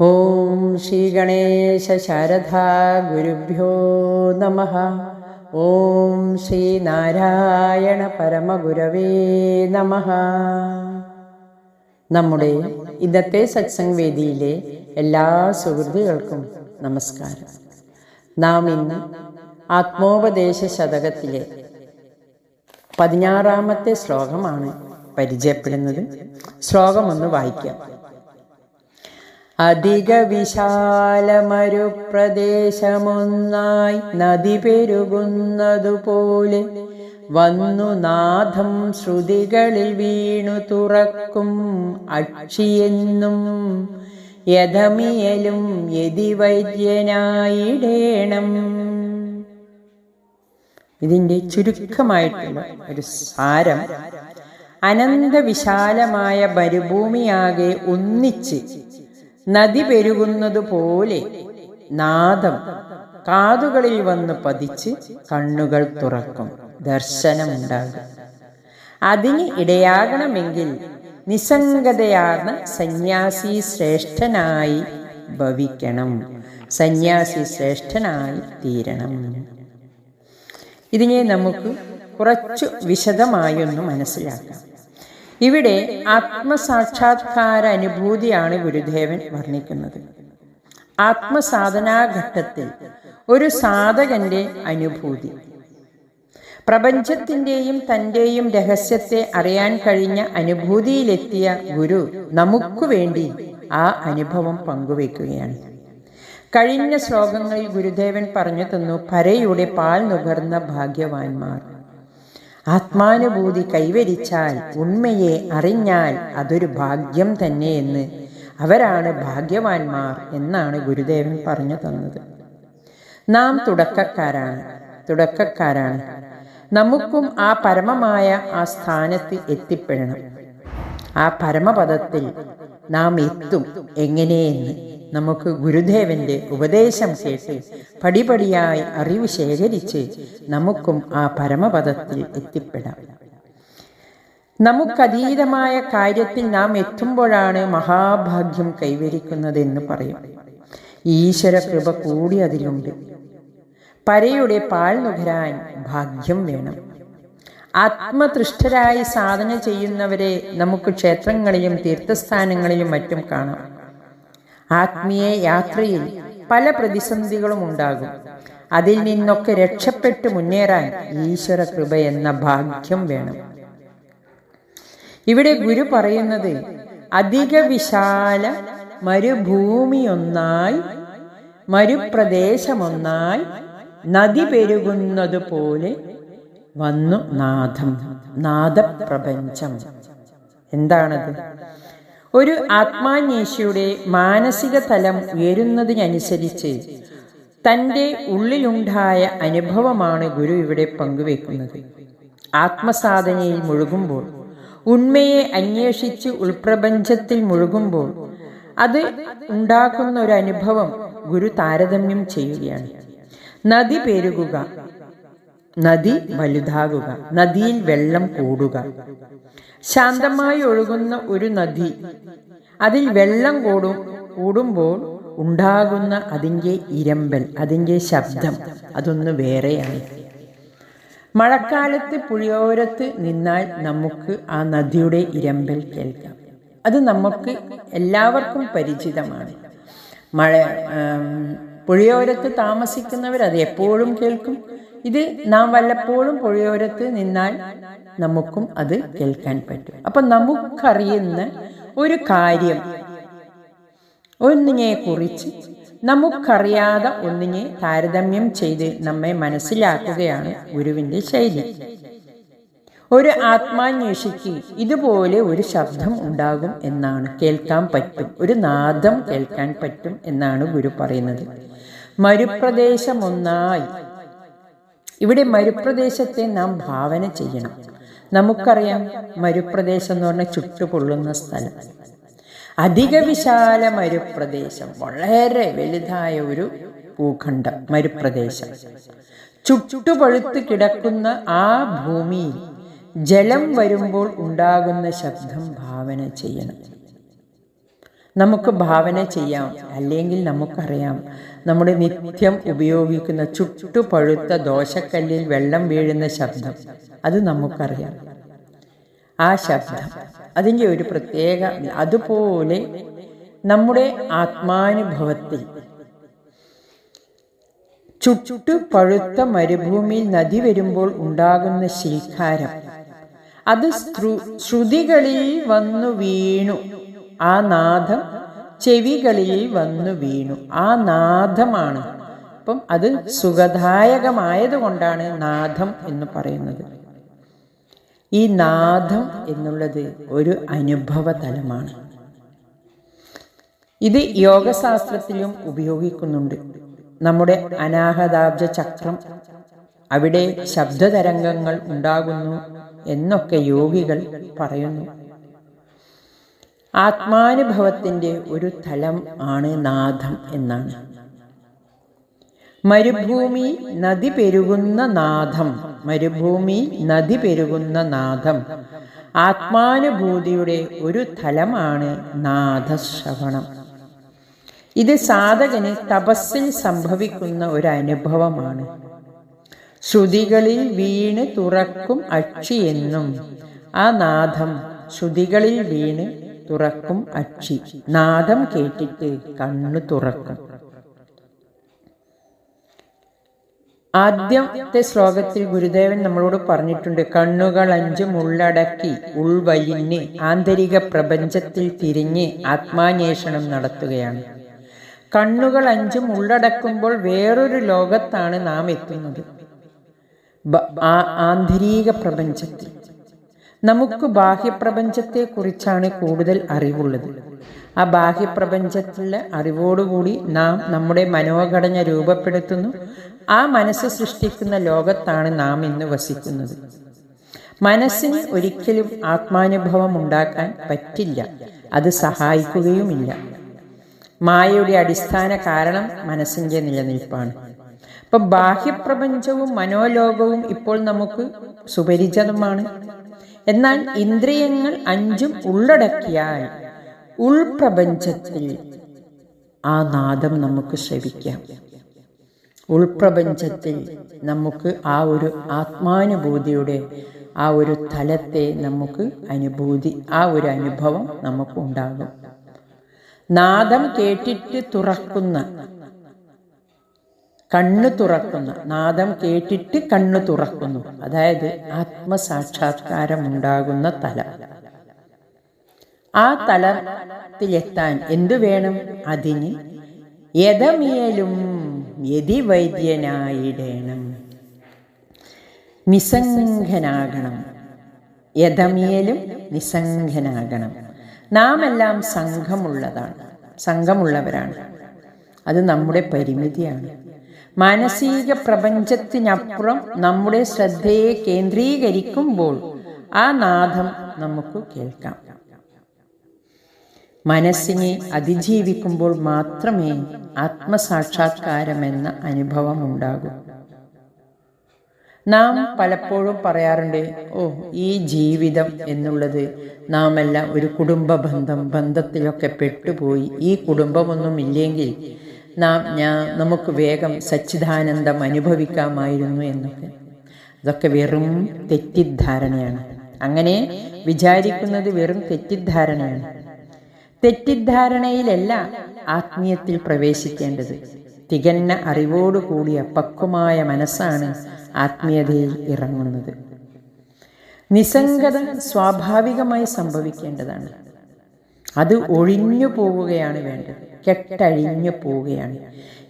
ഓം ശ്രീ ഗണേശ ശാരദാ ഗുരുഭ്യോ നമ. ഓം ശ്രീ നാരായണ പരമഗുരവേ നമ. നമ്മുടെ ഇന്നത്തെ സത്സംഗ് വേദിയിലെ എല്ലാ സുഹൃത്തുക്കൾക്കും നമസ്കാരം. നാം ഇന്ന് ആത്മോപദേശ ശതകത്തിലെ പതിനാറാമത്തെ ശ്ലോകമാണ് പരിചയപ്പെടുന്നത്. ശ്ലോകമൊന്ന് വായിക്കാം. അധിക വിശാലമൊരു പ്രദേശമൊന്നായി നദി പെരുകുന്നതുപോലെ വന്നു നാഥം ശ്രുതികളിൽ വീണു തുറക്കും അക്ഷിയെന്നും യഥമിയലും യതിവൈദ്യനായിടേണം. ഇതിന്റെ ചുരുക്കമായിട്ടുള്ള ഒരു സാരം അനന്തവിശാലമായ മരുഭൂമിയാകെ ഒന്നിച്ച് നദി പെരുകുന്നത് പോലെ നാദം കാതുകളിൽ വന്ന് പതിച്ച് കണ്ണുകൾ തുറക്കും. ദർശനമുണ്ടാകും. അതിന് ഇടയാകണമെങ്കിൽ നിസ്സംഗതയാർന്ന സന്യാസി ശ്രേഷ്ഠനായി ഭവിക്കണം. സന്യാസി ശ്രേഷ്ഠനായി തീരണം. ഇതിനെ നമുക്ക് കുറച്ചു വിശദമായൊന്ന് മനസ്സിലാക്കാം. ഇവിടെ ആത്മസാക്ഷാത്കാര അനുഭൂതിയാണ് ഗുരുദേവൻ വർണിക്കുന്നത്. ആത്മസാധനാഘട്ടത്തിൽ ഒരു സാധകന്റെ അനുഭൂതി. പ്രപഞ്ചത്തിന്റെയും തന്റെയും രഹസ്യത്തെ അറിയാൻ കഴിഞ്ഞ അനുഭൂതിയിലെത്തിയ ഗുരു നമുക്കു വേണ്ടി ആ അനുഭവം പങ്കുവയ്ക്കുകയാണ്. കഴിഞ്ഞ ശ്ലോകങ്ങളിൽ ഗുരുദേവൻ പറഞ്ഞു തന്നു പരയുടെ പാൽ നുകർന്ന ഭാഗ്യവാന്മാർ ആത്മാനുഭൂതി കൈവരിച്ചാൽ ഉണ്മയെ അറിഞ്ഞാൽ അതൊരു ഭാഗ്യം തന്നെയെന്ന്. അവരാണ് ഭാഗ്യവാന്മാർ എന്നാണ് ഗുരുദേവൻ പറഞ്ഞു തന്നത്. നാം തുടക്കക്കാരാണ് തുടക്കക്കാരാണ്. നമുക്കും ആ പരമമായ ആ സ്ഥാനത്ത് എത്തിപ്പെടണം. ആ പരമപദത്തിൽ നാം എത്തും എങ്ങനെയെന്ന്. നമുക്ക് ഗുരുദേവന്റെ ഉപദേശം കേട്ട് പടിപടിയായി അറിവ് ശേഖരിച്ച് നമുക്കും ആ പരമപദത്തിൽ എത്തിപ്പെടാം. നമുക്കതീതമായ കാര്യത്തിൽ നാം എത്തുമ്പോഴാണ് മഹാഭാഗ്യം കൈവരിക്കുന്നതെന്ന് പറയും. ഈശ്വര കൃപ കൂടി അതിലുണ്ട്. പരയുടെ പാൽ നുകരാൻ ഭാഗ്യം വേണം. ആത്മതൃഷ്ഠരായി സാധന ചെയ്യുന്നവരെ നമുക്ക് ക്ഷേത്രങ്ങളിലും തീർത്ഥസ്ഥാനങ്ങളിലും മറ്റും കാണാം. ആത്മീയ യാത്രയിൽ പല പ്രതിസന്ധികളും ഉണ്ടാകും. അതിൽ നിന്നൊക്കെ രക്ഷപ്പെട്ട് മുന്നേറാൻ ഈശ്വര കൃപ എന്ന ഭാഗ്യം വേണം. ഇവിടെ ഗുരു പറയുന്നത് അധിക വിശാല മരുഭൂമിയൊന്നായി മരുപ്രദേശമൊന്നായി നദി പെരുകുന്നത് പോലെ വന്നു നാഥം നാദപ്രപഞ്ചം. എന്താണത്? ഒരു ആത്മാന്വേഷിയുടെ മാനസിക തലം ഉയരുന്നതിനനുസരിച്ച് തന്റെ ഉള്ളിലുണ്ടായ അനുഭവമാണ് ഗുരു ഇവിടെ പങ്കുവെക്കുന്നത്. ആത്മസാധനയിൽ മുഴുകുമ്പോൾ ഉണ്മയെ അന്വേഷിച്ച് ഉൾപ്രപഞ്ചത്തിൽ മുഴുകുമ്പോൾ അത് ഉണ്ടാക്കുന്ന ഒരു അനുഭവം ഗുരു താരതമ്യം ചെയ്യുകയാണ്. നദി പെരുകുക നദി വലുതാകുക നദിയിൽ വെള്ളം കൂടുക. ശാന്തമായി ഒഴുകുന്ന ഒരു നദി അതിൽ വെള്ളം കൂടും കൂടുമ്പോൾ ഉണ്ടാകുന്ന അതിന്റെ ഇരമ്പൽ അതിന്റെ ശബ്ദം അതൊന്ന് വേറെയാണ്. മഴക്കാലത്ത് പുഴയോരത്ത് നിന്നാൽ നമുക്ക് ആ നദിയുടെ ഇരമ്പൽ കേൾക്കാം. അത് നമുക്ക് എല്ലാവർക്കും പരിചിതമാണ്. മഴ പുഴയോരത്ത് താമസിക്കുന്നവർ അത് എപ്പോഴും കേൾക്കും. ഇത് നാം വല്ലപ്പോഴും പുഴയോരത്ത് നിന്നാൽ നമുക്കും അത് കേൾക്കാൻ പറ്റും. അപ്പൊ നമുക്കറിയുന്ന ഒരു കാര്യം ഒന്നിനെ കുറിച്ച് നമുക്കറിയാതെ ഒന്നിനെ താരതമ്യം ചെയ്ത് നമ്മെ മനസ്സിലാക്കുകയാണ് ഗുരുവിന്റെ ശൈലി. ഒരു ആത്മാന്വേഷിക്ക് ഇതുപോലെ ഒരു ശബ്ദം ഉണ്ടാകും എന്നാണ് കേൾക്കാൻ പറ്റും ഒരു നാദം കേൾക്കാൻ പറ്റും എന്നാണ് ഗുരു പറയുന്നത്. മരുപ്രദേശമൊന്നായി ഇവിടെ മരുപ്രദേശത്തെ നാം ഭാവന ചെയ്യണം. നമുക്കറിയാം മരുപ്രദേശം എന്ന് പറഞ്ഞാൽ ചുട്ടുപൊള്ളുന്ന സ്ഥലം. അധിക വിശാല മരുപ്രദേശം വളരെ വലുതായ ഒരു ഭൂഖണ്ഡം മരുപ്രദേശം. ചുട്ടുപഴുത്ത് കിടക്കുന്ന ആ ഭൂമിയിൽ ജലം വരുമ്പോൾ ഉണ്ടാകുന്ന ശബ്ദം ഭാവന ചെയ്യണം. നമുക്ക് ഭാവന ചെയ്യാം അല്ലെങ്കിൽ നമുക്കറിയാം. നമ്മുടെ നിത്യം ഉപയോഗിക്കുന്ന ചുട്ടുപഴുത്ത ദോശക്കല്ലിൽ വെള്ളം വീഴുന്ന ശബ്ദം അത് നമുക്കറിയാം. ആ ശബ്ദം അതിന്റെ ഒരു പ്രത്യേക അതുപോലെ നമ്മുടെ ആത്മാനുഭവത്തിൽ. ചുട്ടു പഴുത്ത മരുഭൂമിയിൽ നദി വരുമ്പോൾ ഉണ്ടാകുന്ന ശിൽക്കാരം അത് ശ്രുതികളിൽ വന്നു വീണു. ആ നാദം ചെവികളിൽ വന്നു വീണു. ആ നാദമാണ്. അപ്പം അത് സുഖദായകമായതുകൊണ്ടാണ് നാദം എന്ന് പറയുന്നത്. ഈ നാദം എന്നുള്ളത് ഒരു അനുഭവ തലമാണ് ഇത് യോഗശാസ്ത്രത്തിലും ഉപയോഗിക്കുന്നുണ്ട്. നമ്മുടെ അനാഹതാബ്ജ ചക്രം അവിടെ ശബ്ദതരംഗങ്ങൾ ഉണ്ടാകുന്നു എന്നൊക്കെ യോഗികൾ പറയുന്നു. ആത്മാനുഭവത്തിന്റെ ഒരു തലം ആണ് നാദം എന്നാണ്. മരുഭൂമി നദി പെരുകുന്ന നാദം മരുഭൂമി നദി പെരുകുന്ന നാദം ആത്മാനുഭൂതിയുടെ ഒരു തലമാണ് നാദശ്രവണം. ഇത് സാധകന് തപസ്സിൽ സംഭവിക്കുന്ന ഒരു അനുഭവമാണ്. ശ്രുതികളിൽ വീണ് തുറക്കും അക്ഷി എന്നും ആ നാദം ശ്രുതികളിൽ വീണ് തുറക്കും അക്ഷി നാദം കേട്ടിട്ട് കണ്ണു തുറക്കും. ആദ്യത്തെ ശ്ലോകത്തിൽ ഗുരുദേവൻ നമ്മളോട് പറഞ്ഞിട്ടുണ്ട് കണ്ണുകൾ അഞ്ചും ഉള്ളടക്കി ഉൾവലിഞ്ഞ് ആന്തരിക പ്രപഞ്ചത്തിൽ തിരിഞ്ഞ് ആത്മാന്വേഷണം നടത്തുകയാണ്. കണ്ണുകൾ അഞ്ചും ഉള്ളടക്കുമ്പോൾ വേറൊരു ലോകത്താണ് നാം എത്തുന്നത്. ആന്തരിക പ്രപഞ്ചത്തിൽ. നമുക്ക് ബാഹ്യപ്രപഞ്ചത്തെക്കുറിച്ചാണ് കൂടുതൽ അറിവുള്ളത്. ആ ബാഹ്യപ്രപഞ്ചത്തിലെ അറിവോടുകൂടി നാം നമ്മുടെ മനോഘടന രൂപപ്പെടുത്തുന്നു. ആ മനസ്സ് സൃഷ്ടിക്കുന്ന ലോകത്താണ് നാം ഇന്ന് വസിക്കുന്നത്. മനസ്സിന് ഒരിക്കലും ആത്മാനുഭവം ഉണ്ടാക്കാൻ പറ്റില്ല. അത് സഹായിക്കുകയുമില്ല. മായയുടെ അടിസ്ഥാന കാരണം മനസ്സിന്റെ നിലനിൽപ്പാണ്. അപ്പൊ ബാഹ്യപ്രപഞ്ചവും മനോലോകവും ഇപ്പോൾ നമുക്ക് സുപരിചിതമാണ്. എന്നാൽ ഇന്ദ്രിയങ്ങൾ അഞ്ചും ഉള്ളടക്കിയാൽ ഉൾപ്രപഞ്ചത്തിൽ ആ നാദം നമുക്ക് ശ്രവിക്കാം. ഉൾപ്രപഞ്ചത്തിൽ നമുക്ക് ആ ഒരു ആത്മാനുഭൂതിയുടെ ആ ഒരു തലത്തെ നമുക്ക് അനുഭൂതി ആ ഒരു അനുഭവം നമുക്കുണ്ടാകും നാദം കേട്ടിട്ട് തുറക്കുന്ന കണ്ണു തുറക്കുന്നു. നാദം കേട്ടിട്ട് കണ്ണു തുറക്കുന്നു. അതായത് ആത്മസാക്ഷാത്കാരം ഉണ്ടാകുന്ന തല. ആ തലത്തിലെത്താൻ എന്തു വേണം? അതിന് യഥമിയലും യതിവൈദ്യനായിടേണം. നിസംഘനാകണം യഥമിയലും നിസംഘനാകണം നാം എല്ലാം സംഘമുള്ളതാണ് സംഘമുള്ളവരാണ്. അത് നമ്മുടെ പരിമിതിയാണ്. മാനസിക പ്രപഞ്ചത്തിനപ്പുറം നമ്മുടെ ശ്രദ്ധയെ കേന്ദ്രീകരിക്കുമ്പോൾ ആ നാദം നമുക്ക് കേൾക്കാം. മനസ്സിനെ അതിജീവിക്കുമ്പോൾ മാത്രമേ ആത്മസാക്ഷാത്കാരമെന്ന അനുഭവം ഉണ്ടാകൂ. നാം പലപ്പോഴും പറയാറുണ്ട് ഓ ഈ ജീവിതം എന്നുള്ളത് നാം എല്ലാം ഒരു കുടുംബ ബന്ധം ബന്ധത്തിലൊക്കെ പെട്ടുപോയി. ഈ കുടുംബമൊന്നും ഇല്ലെങ്കിൽ നാം ഞാൻ നമുക്ക് വേഗം സച്ചിദാനന്ദം അനുഭവിക്കാമായിരുന്നു എന്നൊക്കെ. അതൊക്കെ വെറും തെറ്റിദ്ധാരണയാണ്. അങ്ങനെ വിചാരിക്കുന്നത് വെറും തെറ്റിദ്ധാരണയാണ്. തെറ്റിദ്ധാരണയിലല്ല ആത്മീയത്തിൽ പ്രവേശിക്കേണ്ടത്. തികഞ്ഞ അറിവോടുകൂടിയ പക്വമായ മനസ്സാണ് ആത്മീയതയിൽ ഇറങ്ങുന്നത്. നിസ്സംഗത സ്വാഭാവികമായി സംഭവിക്കേണ്ടതാണ്. അത് ഒഴിഞ്ഞു പോവുകയാണ് വേണ്ടത്. കെട്ടഴിഞ്ഞു പോവുകയാണ്.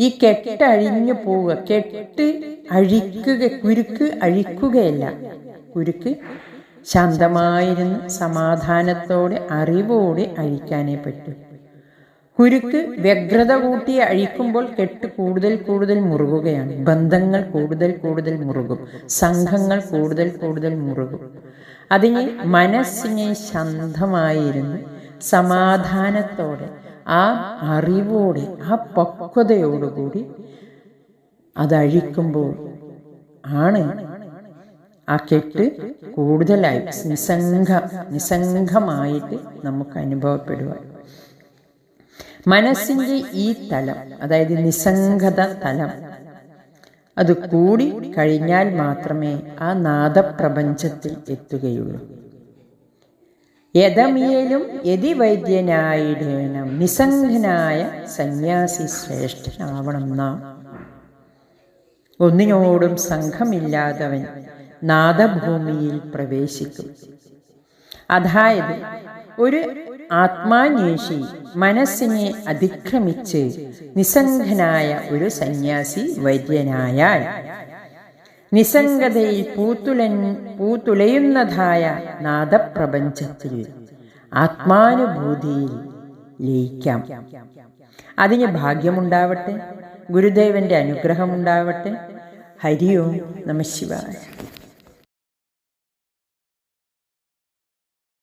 ഈ കെട്ടഴിഞ്ഞു പോവുക കെട്ട് അഴിക്കുക കുരുക്ക് അഴിക്കുകയല്ല. കുരുക്ക് ശാന്തമായിരുന്ന് സമാധാനത്തോടെ അറിവോടെ അഴിക്കാനേ പറ്റൂ. കുരുക്ക് വ്യഗ്രത കൂട്ടി അഴിക്കുമ്പോൾ കെട്ട് കൂടുതൽ കൂടുതൽ മുറുകുകയാണ്. ബന്ധങ്ങൾ കൂടുതൽ കൂടുതൽ മുറുകും. സംഘങ്ങൾ കൂടുതൽ കൂടുതൽ മുറുകും. അതിന് മനസ്സിനെ ശാന്തമായിരുന്നു സമാധാനത്തോടെ ആ അറിവോടെ ആ പക്വതയോടുകൂടി അതഴിക്കുമ്പോൾ ആണ് ആ കെട്ട് കൂടുതലായി നിസ്സംഗ നിസ്സംഗമായിട്ട് നമുക്ക് അനുഭവപ്പെടുക. മനസ്സിന്റെ ഈ തലം അതായത് നിസ്സംഗത തലം അത് കൂടി കഴിഞ്ഞാൽ മാത്രമേ ആ നാദപ്രപഞ്ചത്തിൽ എത്തുകയുള്ളൂ. യഥമിയലും യതിവൈദ്യനായിടേണം. നിസ്സംഗനായ സന്യാസി ശ്രേഷ്ഠനാവണം നാം. ഒന്നിനോടും സംഘമില്ലാത്തവൻ നാദഭൂമിയിൽ പ്രവേശിക്കും. അതായത് ഒരു ആത്മാന്വേഷി മനസ്സിനെ അതിക്രമിച്ച് നിസ്സംഗനായ ഒരു സന്യാസി വൈദ്യനായാൽ നിസ്സംഗതയിൽ പൂത്തുലൻ പൂത്തുലയുന്നതായ നാദപ്രപഞ്ചത്തിൽ ആത്മാനുഭൂതിയിൽ ലയിക്കാം. അതിന് ഭാഗ്യമുണ്ടാവട്ടെ ഗുരുദേവന്റെ അനുഗ്രഹമുണ്ടാവട്ടെ. ഹരി ഓം നമ ശിവായ.